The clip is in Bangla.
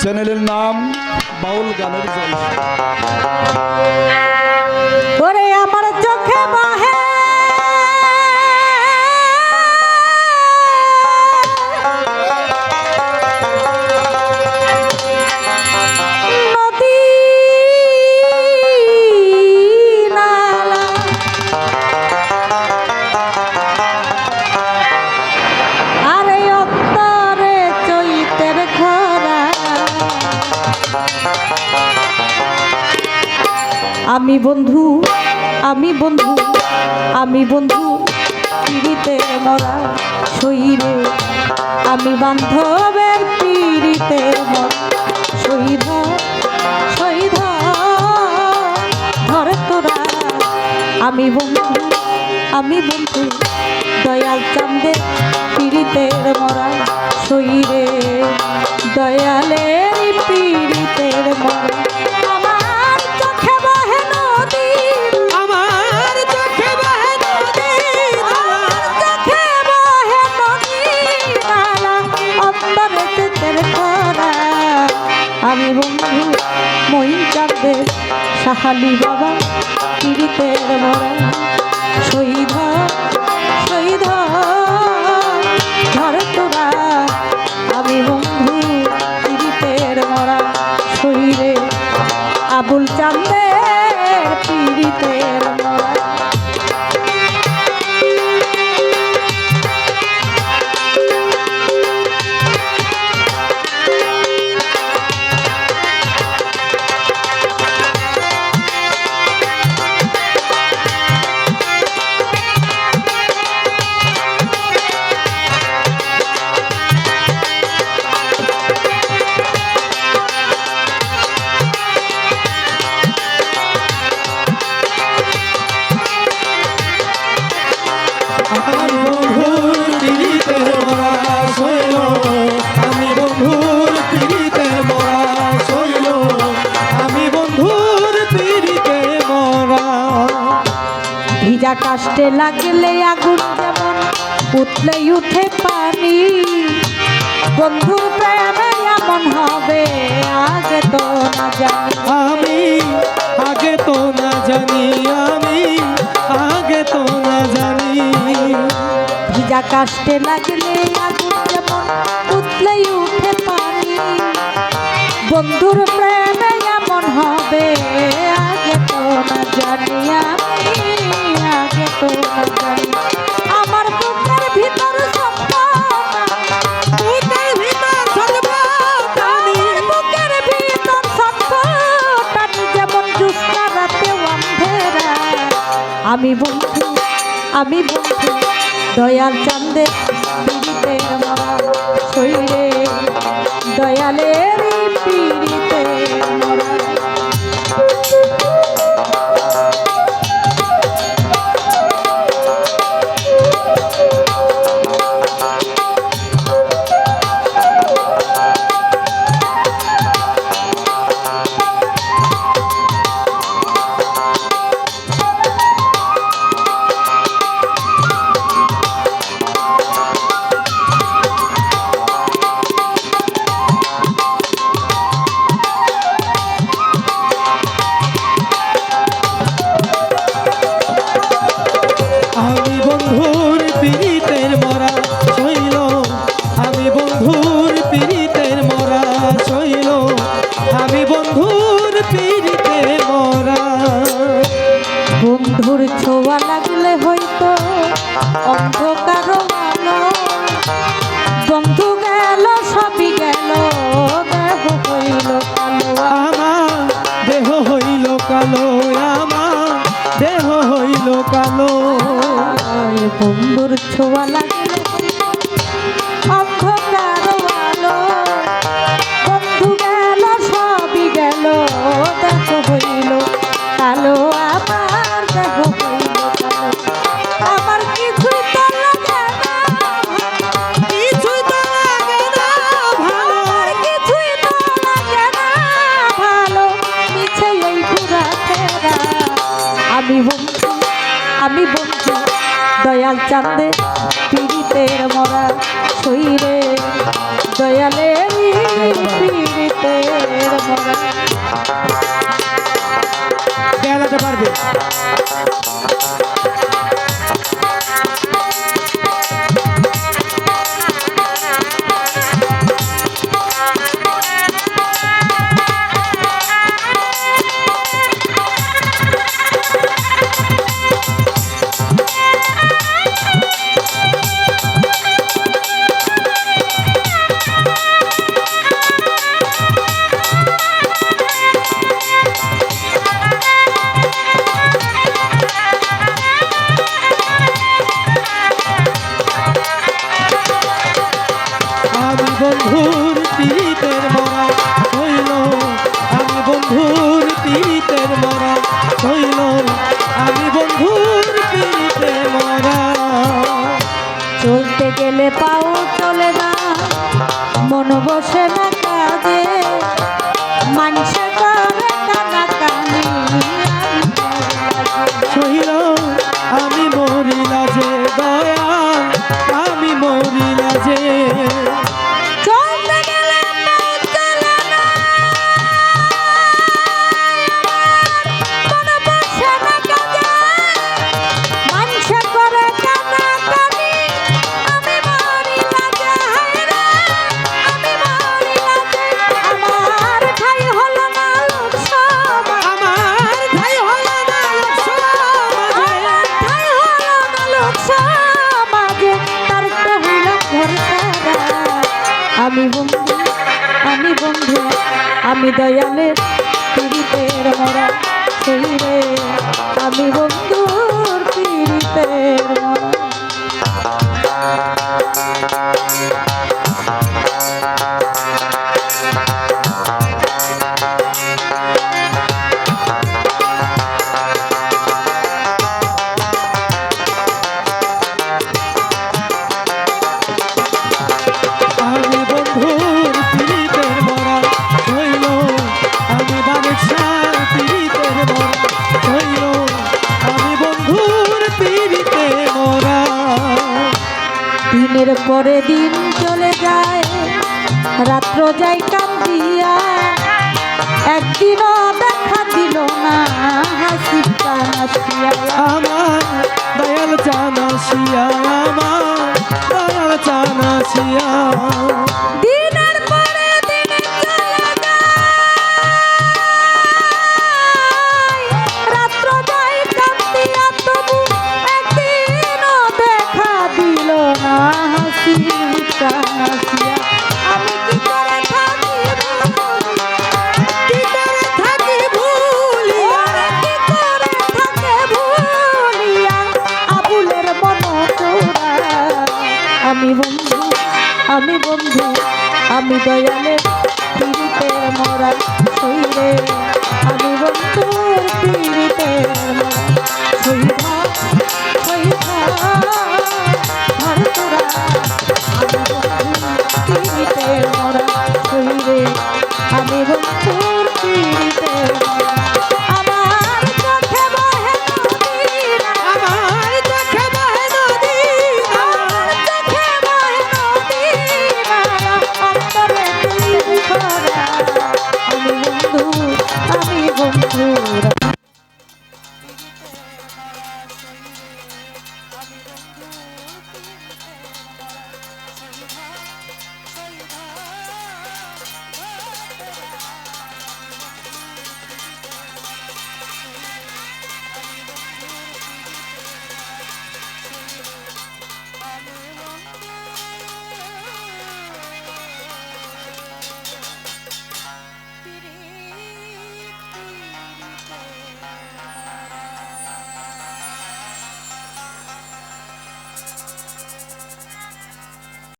চ্যানেলের নাম বাউল গানের জলসা ওরে আমার চোখে বাহে আমি বন্ধু আমি বন্ধু আমি বন্ধু, পিড়িতে মরা শহীদে। আমি বান্ধবের পিড়িতে মরা শহীদ শহীদ। ধরে তোরা, আমি বন্ধু আমি বন্ধু, দয়াল চান্দে পিড়িতের মরা শহীদে। দয়ালের পিড়িতের মরা সাহালি বাবা পিড়িতের মরা শহীদ ভিজা কাষ্টে লাগলে আগুন যেমন উঠলেই উঠে পানি। বন্ধুর প্রেমে এমন হবে আগে তো না জানি। আমি আগে তো না জানি আমি আগে তো না জানি। ভিজা কাষ্টে লাগলে আগুন যেমন উঠলেই উঠে পানি। বন্ধুর প্রেমে এমন হবে আগে তো না জানি আমি। আমি বন্ধু আমি বন্ধু দয়াল চান্দে পিড়িতে শরীরে দয়ালের অন্ধকার আলো বন্ধু গেল সবই গেল দেহ হইল কালো। আমার দেহ হইল কালো আমার দেহ হইল কালো। বন্ধুর ছোঁয়া আমি বন্ধু দয়াল চাঁদে পীড়িতের মরা শৈরে দয়ালের পীড়িতের মরা। পারবে। গেলে পা আমি বন্ধু আমি দয়ালের দিনের পরে দিন চলে যায়। রাত্র যাই কান্দিয়া, একদিনও দেখা দিল না। হাসি আমার দয়াল জানাসিয়া আমার আমি দয়ালে